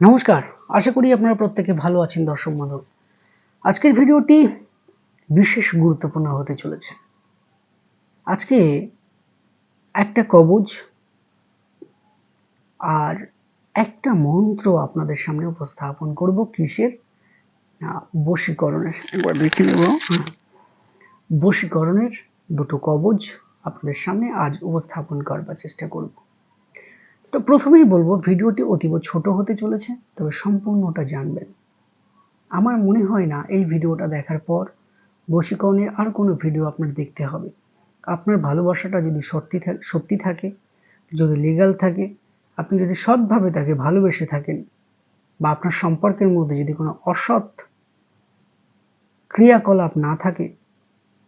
নমস্কার, আশা করি আপনারা প্রত্যেকে ভালো আছেন দর্শক বান্ধব। আজকের ভিডিওটি বিশেষ গুরুত্বপূর্ণ হতে চলেছে। আজকে একটা কবজ আর একটা মন্ত্র আপনাদের সামনে উপস্থাপন করব কিসের? বশীকরণের একবার দেখে নেব। বশীকরণের দুটো কবজ আপনাদের সামনে আজ উপস্থাপন করবার চেষ্টা করব। তো প্রথমেই বলব, ভিডিওটি অতীব ছোট হতে চলেছে, তবে সম্পূর্ণটা জানবেন। আমার মনে হয় না এই ভিডিওটা দেখার পর বশীকরণের আর কোনো ভিডিও আপনার দেখতে হবে। আপনার ভালোবাসাটা যদি সত্যি সত্যি থাকে, যদি লিগ্যাল থাকে, আপনি যদি সৎভাবে তাকে ভালোবেসে থাকেন, বা আপনার সম্পর্কের মধ্যে যদি কোনো অসৎ ক্রিয়াকলাপ না থাকে,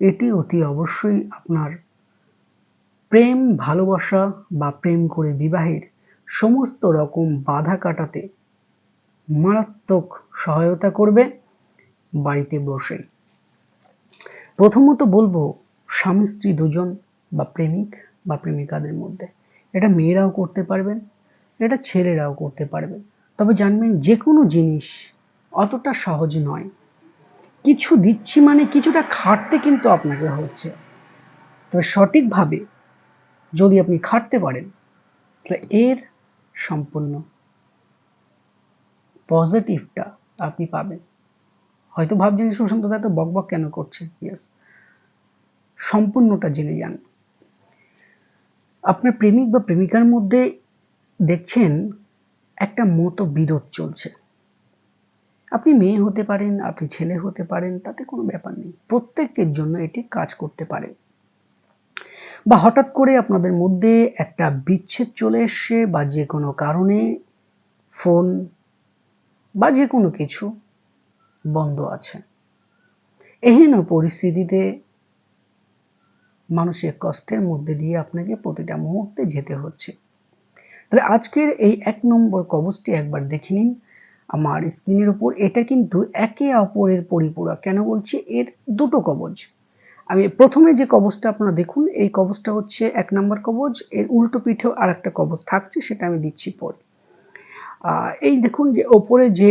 এটি অতি অবশ্যই আপনার প্রেম, ভালোবাসা বা প্রেম করে বিবাহের সমস্ত রকম বাধা কাটাতে মারাত্মক সহায়তা করবে বাড়িতে বসে। প্রথমত বলব, স্বামী, স্ত্রী দুজন বা প্রেমিক বা প্রেমিকাদের মধ্যে। এটা মেয়েরাও করতে পারবেন, এটা ছেলেরাও করতে পারবেন। তবে জানবেন যে কোনো জিনিস অতটা সহজ নয়। কিছু দিচ্ছি মানে কিছুটা খাটতে কিন্তু আপনাকে হচ্ছে। তবে সঠিকভাবে যদি আপনি খাটতে পারেন, তাহলে এর সম্পূর্ণ পজিটিভটা আপনি পাবেন। হয়তো ভাবছেন সুশান্ত দা তো বক বক কেন করছে? ইয়েস সম্পূর্ণটা জেনে যান। আপনার প্রেমিক বা প্রেমিকার মধ্যে দেখছেন একটা মতো বিরোধ চলছে। আপনি মেয়ে হতে পারেন, আপনি ছেলে হতে পারেন, তাতে কোনো ব্যাপার নেই। প্রত্যেকের জন্য এটি কাজ করতে পারে। বা হঠাৎ করে আপনাদের মধ্যে একটা বিচ্ছেদ চলে এসছে বা যে কোনো কারণে ফোন বা যে কোনো কিছু বন্ধ আছে। এহেন পরিস্থিতিতে মানসিক কষ্টের মধ্যে দিয়ে আপনাকে প্রতিটা মুহূর্তে যেতে হচ্ছে। তাহলে আজকের এই এক নম্বর কবচটি একবার দেখে নিন। আমার স্ক্রিনের উপর এটা কিন্তু একে অপরের পরিপূরক। কেন বলছি? এর দুটো কবচ। আমি প্রথমে যে কবচটা আপনারা দেখুন, এই কবচটা হচ্ছে এক নম্বর কবচ এর উল্টো পিঠেও আর একটা কবচ থাকছে, সেটা আমি দিচ্ছি পরে। এই দেখুন যে ওপরে যে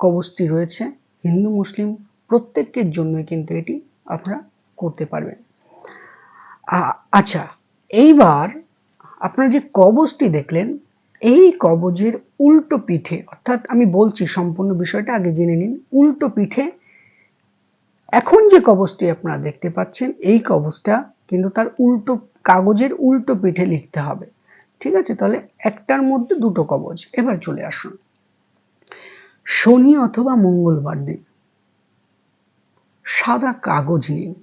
কবচটি রয়েছে, হিন্দু, মুসলিম, প্রত্যেকের জন্য কিন্তু এটি আপনারা করতে পারবেন। আচ্ছা এইবার আপনারা যে কবচটি দেখলেন, এই কবজের উল্টো পিঠে, অর্থাৎ আমি বলছি সম্পূর্ণ বিষয়টা, আগে জেনে নিন, উল্টো পিঠে এখন যে কবচটি আপনারা দেখতে পাচ্ছেন, এই কবচটা কিন্তু তার উল্টো কাগজের উল্টো পিঠে লিখতে হবে। ঠিক আছে? তাহলে একটার মধ্যে দুটো কবচ। এবার চলে আসুন। শনি অথবা মঙ্গলবার দিন। সাদা কাগজ নিন।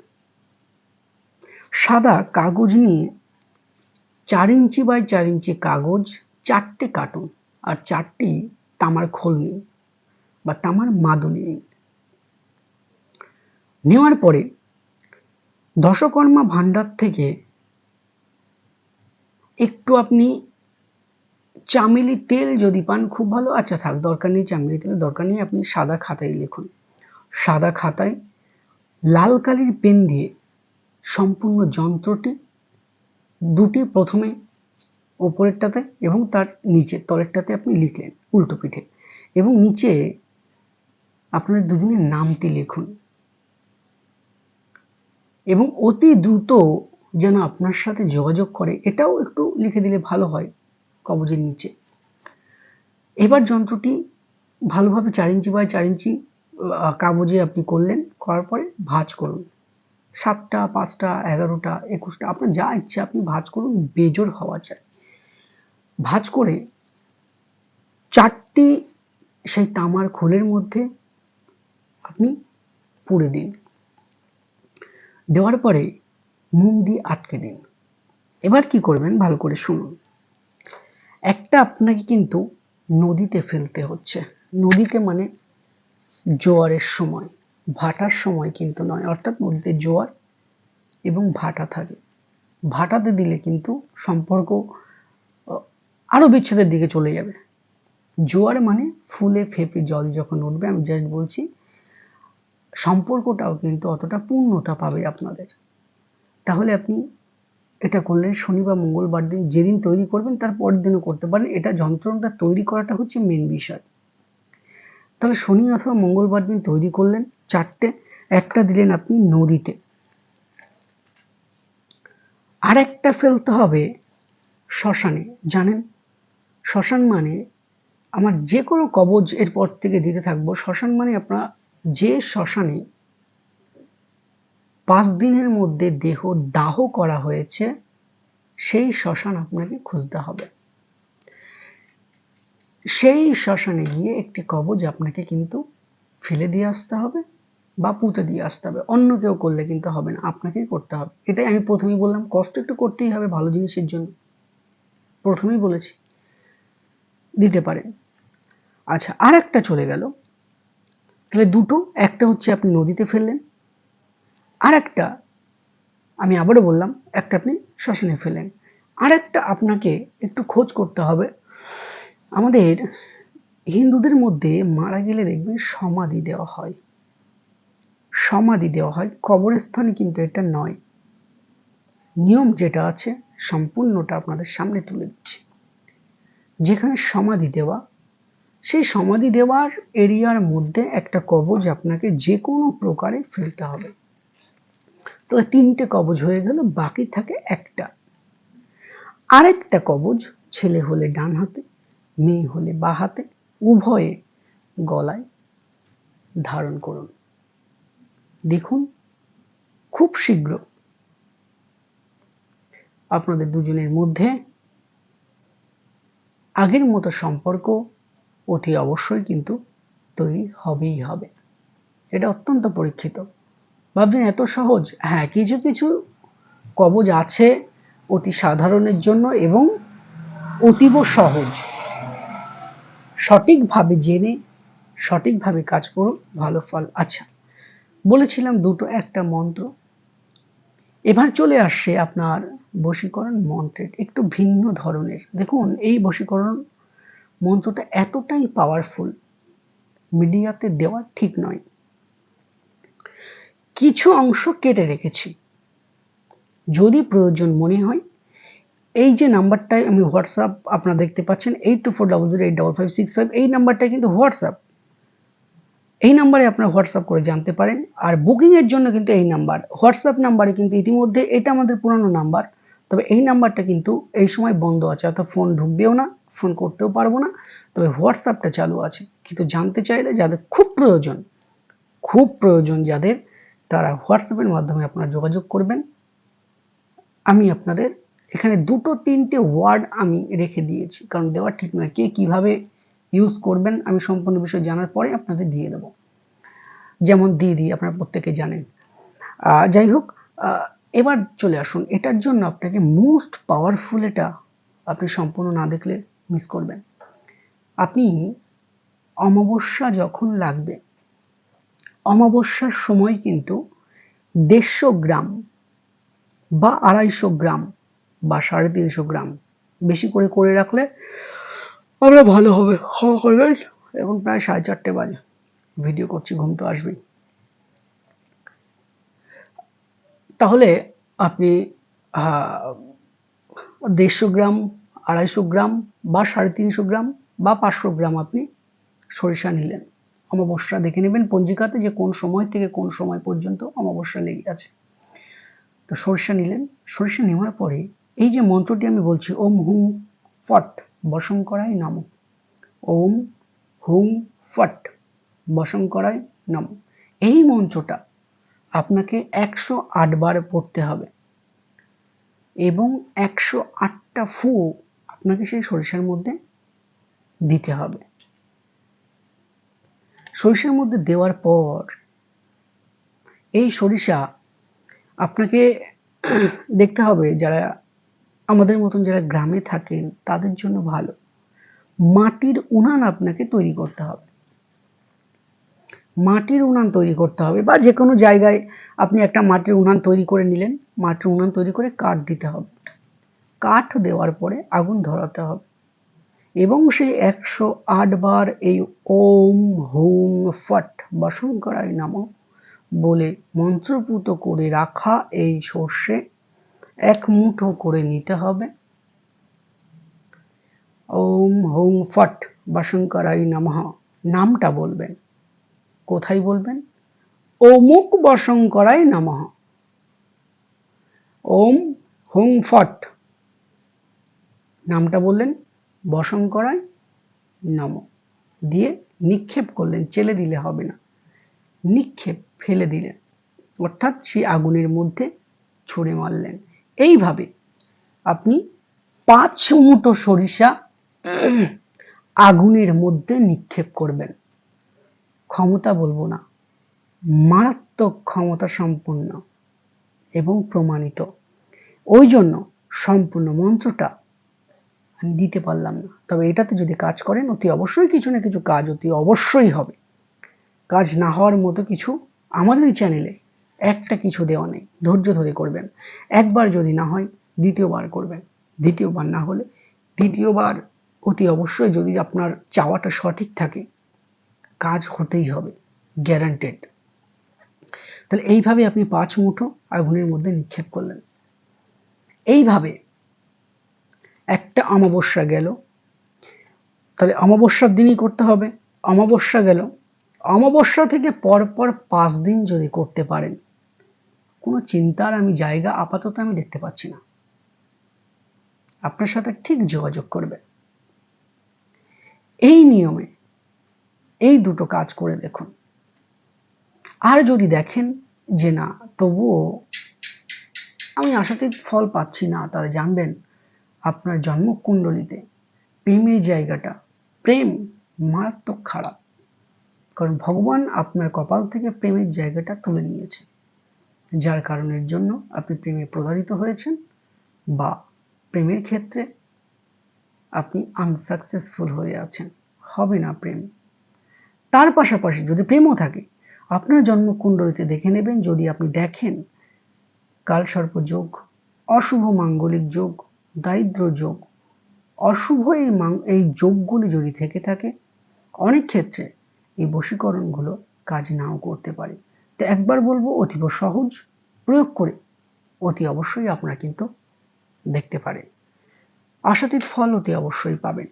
সাদা কাগজ নিয়ে চার ইঞ্চি বাই চার ইঞ্চি কাগজ, চারটে কাটুন আর চারটি তামার খোল নিন বা তামার মাদুলি নিন। নেওয়ার পরে দশকর্মা ভান্ডার থেকে একটু আপনি চামেলি তেল যদি পান, খুব ভালো। আচ্ছা থাক, দরকার নেই চামেলি তেল, দরকার নেই আপনি সাদা খাতায় লিখুন। সাদা খাতায় লাল কালির পেন দিয়ে সম্পূর্ণ যন্ত্রটি দুটি প্রথমে ওপরেরটাতে এবং তার নিচে তলেরটাতে আপনি লিখলেন উল্টো পিঠে। এবং নিচে আপনাদের দুজনের নামটি লিখুন। এবং অতি দ্রুত যেন আপনার সাথে যোগাযোগ করে, এটাও একটু লিখে দিলে ভালো হয় কবজের নিচে। এবার যন্ত্রটি ভালোভাবে চার ইঞ্চি বাই চার ইঞ্চি কাগজে আপনি করলেন, করার পরে ভাঁজ করুন। সাতটা, পাঁচটা, এগারোটা, একুশটা, আপনার যা ইচ্ছে আপনি ভাঁজ করুন বেজোর হওয়া চাই। ভাঁজ করে চারটি সেই তামার খোলের মধ্যে আপনি পুড়ে দিন। দেওয়ার পরে মুখ দিয়ে আটকে দিন। এবার কি করবেন? ভালো করে শুনুন। একটা আপনাকে কিন্তু নদীতে ফেলতে হচ্ছে। নদীতে মানে জোয়ারের সময় ভাটার সময় কিন্তু নয় অর্থাৎ নদীতে জোয়ার এবং ভাটা থাকে। ভাটাতে দিলে কিন্তু সম্পর্ক আহ, আরও বিচ্ছেদের দিকে চলে যাবে। জোয়ার মানে ফুলে ফেপে জল যখন উঠবে আমি জাস্ট বলছি সম্পর্কটাও কিন্তু অতটা পূর্ণতা পাবে আপনাদের। তাহলে আপনি এটা করলেন, শনি বা মঙ্গলবার দিন যেদিন তৈরি করবেন, তার পরের দিনও করতে পারেন। এটা যন্ত্রণাটা তৈরি করাটা হচ্ছে মেন বিষয়। তাহলে শনি অথবা মঙ্গলবার দিন তৈরি করলেন চারটে, একটা দিলেন আপনি নদীতে। আর একটা ফেলতে হবে শ্মশানে, জানেন? শ্মশান মানে আমার যে কোনো কবজ এরপর থেকে দিতে থাকব। শ্মশান মানে আপনার যে শ্মশানে পাঁচ দিনের মধ্যে দেহ দাহ করা হয়েছে, সেই শ্মশান আপনাকে খুঁজতে হবে। সেই শ্মশানে গিয়ে একটি কবজ আপনাকে কিন্তু ফেলে দিয়ে আসতে হবে বা পুঁতে দিয়ে আসতে হবে। অন্য কেউ করলে কিন্তু হবে না, আপনাকেই করতে হবে। এটাই আমি প্রথমেই বললাম, কষ্ট একটু করতেই হবে ভালো জিনিসের জন্য। প্রথমেই বলেছি, দিতে পারেন। আচ্ছা আর একটা চলে গেল। তাহলে দুটো, একটা হচ্ছে আপনি নদীতে ফেললেন আর একটা আমি আবারও বললাম, একটা আপনি শ্মশানে ফেলেন আর একটা আপনাকে একটু খোঁজ করতে হবে। আমাদের হিন্দুদের মধ্যে মারা গেলে দেখবেন সমাধি দেওয়া হয়। সমাধি দেওয়া হয়। কবরস্থানে কিন্তু এটা নয়। নিয়ম যেটা আছে, সম্পূর্ণটা আপনাদের সামনে তুলে দিচ্ছি। যেখানে সমাধি দেওয়া সেই সমাধি দেওয়ার এরিয়ার মধ্যে একটা কবজ আপনাকে যে কোনো প্রকারে ফেলতে হবে। তো তিনটে কবজ হয়ে গেল, বাকি থাকে একটা। আরেকটা কবজ, ছেলে হলে ডান হাতে, মেয়ে হলে বা হাতে, উভয়ে গলায় ধারণ করুন। দেখুন, খুব শীঘ্র আপনাদের দুজনের মধ্যে আগের মতো সম্পর্ক অতি অবশ্যই কিন্তু তৈরি হবেই হবে। এটা অত্যন্ত পরীক্ষিত। ভাবছেন এত সহজ? হ্যাঁ কিছু কিছু কবজ আছে অতি সাধারণের জন্য এবং অতীব সহজ। সঠিকভাবে জেনে, সঠিকভাবে কাজ করুন, ভালো ফল আচ্ছা বলেছিলাম দুটো, একটা মন্ত্র। এবার চলে আসছে আপনার বশীকরণ মন্ত্রের, একটু ভিন্ন ধরনের। দেখুন, এই বশীকরণ মন্ত্রটা এতটাই পাওয়ারফুল মিডিয়াতে দেওয়া ঠিক নয়। কিছু অংশ কেটে রেখেছি। যদি প্রয়োজন মনে হয়, এই যে নাম্বারটায় আমি হোয়াটসঅ্যাপ আপনারা দেখতে পাচ্ছেন eight two four double zero eight double five six five এই নাম্বারটাই কিন্তু হোয়াটসঅ্যাপ। এই নাম্বারে আপনারা হোয়াটসঅ্যাপ করে জানতে পারেন, আর বুকিংয়ের জন্য কিন্তু এই নাম্বার। হোয়াটসঅ্যাপ নাম্বারে কিন্তু ইতিমধ্যে এটা আমাদের পুরানো নাম্বার, তবে এই নাম্বারটা কিন্তু এই সময় বন্ধ আছে, অর্থাৎ ফোন ঢুকবেও না। ফোন করতেও পারব না। তবে হোয়াটসঅ্যাপটা চালু আছে। কিন্তু জানতে চাইলে যাদের খুব প্রয়োজন খুব প্রয়োজন যাদের, তারা হোয়াটসঅ্যাপের মাধ্যমে আপনারা যোগাযোগ করবেন। আমি আপনাদের এখানে দুটো তিনটে ওয়ার্ড আমি রেখে দিয়েছি। কারণ দেওয়া ঠিক নয় কে কীভাবে ইউজ করবেন, আমি সম্পূর্ণ বিষয় জানার পরে আপনাদের দিয়ে দেব। যেমন দিয়ে দিই আপনারা প্রত্যেকে জানেন। যাই হোক এবার চলে আসুন। এটার জন্য আপনাকে মোস্ট পাওয়ারফুল এটা আপনি সম্পূর্ণ না দেখলে মিস করবেন। আপনি অমাবস্যা যখন লাগবে, অমাবস্যার সময় কিন্তু দেড়শো গ্রাম বা আড়াইশো গ্রাম বা সাড়ে তিনশো গ্রাম বেশি করে করে রাখলে আমরা ভালো হবে। ক্ষমা করবেন। এখন প্রায় সাড়ে চারটে বাজে। ভিডিও করছি, ঘুম তো আসবেই। তাহলে আপনি দেড়শো গ্রাম আড়াইশো গ্রাম বা সাড়ে তিনশো গ্রাম বা পাঁচশো গ্রাম আপনি সরিষা নিলেন। অমাবস্যা দেখে নেবেন পঞ্জিকাতে যে কোন সময় থেকে কোন সময় পর্যন্ত অমাবস্যা লেগে আছে। তো সরিষা নিলেন। সরিষা নেওয়ার পরে এই যে মন্ত্রটি আমি বলছি, ওম হুম ফট বসঙ্করাই নাম। ওম হুম ফট বসঙ্করাই নাম। এই মন্ত্রটা আপনাকে একশো আট আটবার পড়তে হবে এবং একশো আটটা ফু আপনাকে সেই সরিষার মধ্যে দিতে হবে। সরিষার মধ্যে দেওয়ার পর এই সরিষা আপনাকে দেখতে হবে যারা আমাদের মতন যারা গ্রামে থাকেন তাদের জন্য ভালো। মাটির উনান আপনাকে তৈরি করতে হবে। মাটির উনান তৈরি করতে হবে বা যে কোনো জায়গায় আপনি একটা মাটির উনান তৈরি করে নিলেন, মাটির উনান তৈরি করে কাঠ দিতে হবে। কাঠ দেওয়ার পরে আগুন ধরাতে হবে। এবং সেই একশো আট বার এই ওম, হুম, ফট বসঙ্করায় নাম বলে মন্ত্রপুত করে রাখা এই সর্ষে এক মুঠো করে নিতে হবে। ওম, হুম, ফট বসঙ্করাই নমঃ নামটা বলবেন। কোথায় বলবেন? অমুক বসঙ্করায় নমঃ ওম হুং ফট নামটা বললেন বসঙ্করায় নম। দিয়ে নিক্ষেপ করলেন, চেলে দিলে হবে না। নিক্ষেপ ফেলে দিলেন। অর্থাৎ সেই আগুনের মধ্যে ছুঁড়ে মারলেন। এইভাবে আপনি পাঁচ মুঠো সরিষা আগুনের মধ্যে নিক্ষেপ করবেন। ক্ষমতা বলব না। মারাত্মক ক্ষমতা সম্পন্ন এবং প্রমাণিত। ওই জন্য সম্পূর্ণ মন্ত্রটা আমি দিতে পারলাম না। তবে এটাতে যদি কাজ করেন, অতি অবশ্যই কিছু না কিছু কাজ অতি অবশ্যই হবে। কাজ না হওয়ার মতো কিছু আমাদের চ্যানেলে একটা কিছু দেওয়া নেই। ধৈর্য ধরে করবেন। একবার যদি না হয়, দ্বিতীয়বার করবেন। দ্বিতীয়বার না হলে দ্বিতীয়বার অতি অবশ্যই যদি আপনার চাওয়াটা সঠিক থাকে, কাজ হতেই হবে। গ্যারান্টেড তাহলে এইভাবে আপনি পাঁচ মুঠো আগুনের মধ্যে নিক্ষেপ করলেন। এইভাবে একটা অমাবস্যা গেল। তাহলে অমাবস্যার দিনই করতে হবে। অমাবস্যা গেল। অমাবস্যা থেকে পরপর পাঁচ দিন যদি করতে পারেন, কোনো চিন্তার আমি জায়গা আপাতত আমি দেখতে পাচ্ছি না। আপনার সাথে ঠিক যোগাযোগ করবে এই নিয়মে এই দুটো কাজ করে দেখুন। আর যদি দেখেন যে না, তবুও আমি আশাতীত ফল পাচ্ছি না, তাহলে জানবেন আপনার জন্মকুণ্ডলিতে। প্রেমের জায়গাটা, প্রেম মারাত্মক খারাপ। কারণ ভগবান আপনার কপাল থেকে প্রেমের জায়গাটা তুলে নিয়েছে। যার কারণের জন্য আপনি প্রেমে প্রতারিত হয়েছেন বা প্রেমের ক্ষেত্রে আপনি আনসাকসেসফুল হয়ে আছেন। হবে না প্রেম। তার পাশাপাশি যদি প্রেমও থাকে, আপনার জন্মকুণ্ডলিতে দেখে নেবেন, যদি আপনি দেখেন কালসর্প যোগ, অশুভ মাঙ্গলিক যোগ দারিদ্র যোগ অশুভ এই এই যোগগুলি যদি থেকে থাকে, অনেক ক্ষেত্রে এই বশীকরণগুলো কাজ নাও করতে পারে। তো একবার বলব, অতীব সহজ, প্রয়োগ করে অতি অবশ্যই আপনারা কিন্তু দেখতে পারেন। আশাতীত ফল অতি অবশ্যই পাবেন।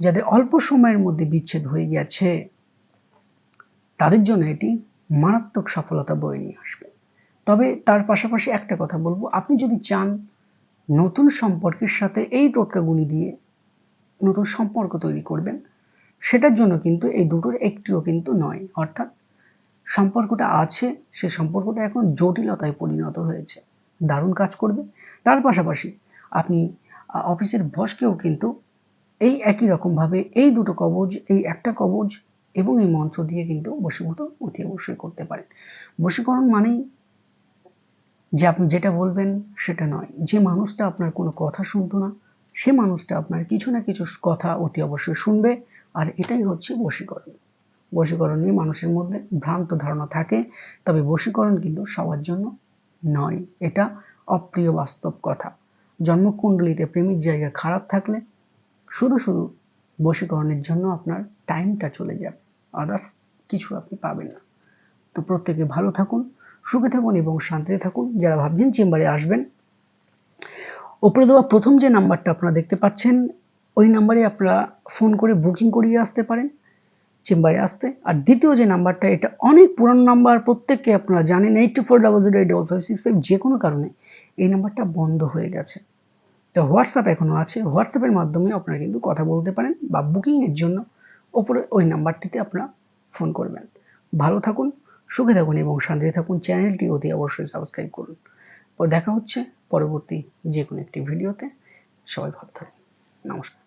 যাদের অল্প সময়ের মধ্যে বিচ্ছেদ হয়ে গেছে, তাদের জন্য এটি মারাত্মক সফলতা বয়ে নিয়ে আসবে। তবে তার পাশাপাশি একটা কথা বলব, আপনি যদি চান নতুন সম্পর্কের সাথে এই টোটকাগুলি দিয়ে নতুন সম্পর্ক তৈরি করবেন, সেটার জন্য কিন্তু এই দুটোর একটিও কিন্তু নয়। অর্থাৎ সম্পর্কটা আছে, সে সম্পর্কটা এখন জটিলতায় পরিণত হয়েছে। দারুণ কাজ করবে। তার পাশাপাশি আপনি অফিসের বসকেও কিন্তু এই একই রকমভাবে এই দুটো কবজ, এই একটা কবজ এবং এই মন্ত্র দিয়ে কিন্তু বশীভূত অতি অবশ্যই করতে পারেন। বশীকরণ মানেই যে আপনি যেটা বলবেন সেটা নয়। যে মানুষটা আপনার কোনো কথা শুনতো না, সে মানুষটা আপনার কিছু না কিছু কথা অতি অবশ্যই শুনবে। আর এটাই হচ্ছে বশীকরণ। বশীকরণ নিয়ে মানুষের মধ্যে ভ্রান্ত ধারণা থাকে, তবে বশীকরণ কিন্তু সবার জন্য নয়। এটা অপ্রিয় বাস্তব কথা। জন্মকুণ্ডলিতে প্রেমিক জায়গা খারাপ থাকলে শুধু শুধু বশীকরণের জন্য আপনার টাইমটা চলে যাবে আদার্স কিছু আপনি পাবেন না। তো প্রত্যেকে ভালো থাকুন সুখে থাকুন এবং শান্তিতে থাকুন। যারা ভাবছেন চেম্বারে আসবেন ওপরে দেওয়া প্রথম যে নাম্বারটা আপনারা দেখতে পাচ্ছেন, ওই নাম্বারে আপনারা ফোন করে বুকিং করিয়ে আসতে পারেন চেম্বারে আসতে। আর দ্বিতীয় যে নাম্বারটা, এটা অনেক পুরানো নাম্বার, প্রত্যেককে আপনারা জানেন eight two four double zero eight double five six five যে কোনো কারণে এই নাম্বারটা বন্ধ হয়ে গেছে। তো হোয়াটসঅ্যাপ এখনও আছে, হোয়াটসঅ্যাপের মাধ্যমে আপনারা কিন্তু কথা বলতে পারেন বা বুকিংয়ের জন্য ওপরে ওই নাম্বারটিতে আপনারা ফোন করবেন। ভালো থাকুন সুখে থাকুন এবং শান্তিতে থাকুন। চ্যানেলটি অতি অবশ্যই সাবস্ক্রাইব করুন। দেখা হচ্ছে পরবর্তী যে কোনো একটি ভিডিওতে। সবাই ভালো থাকুন। নমস্কার।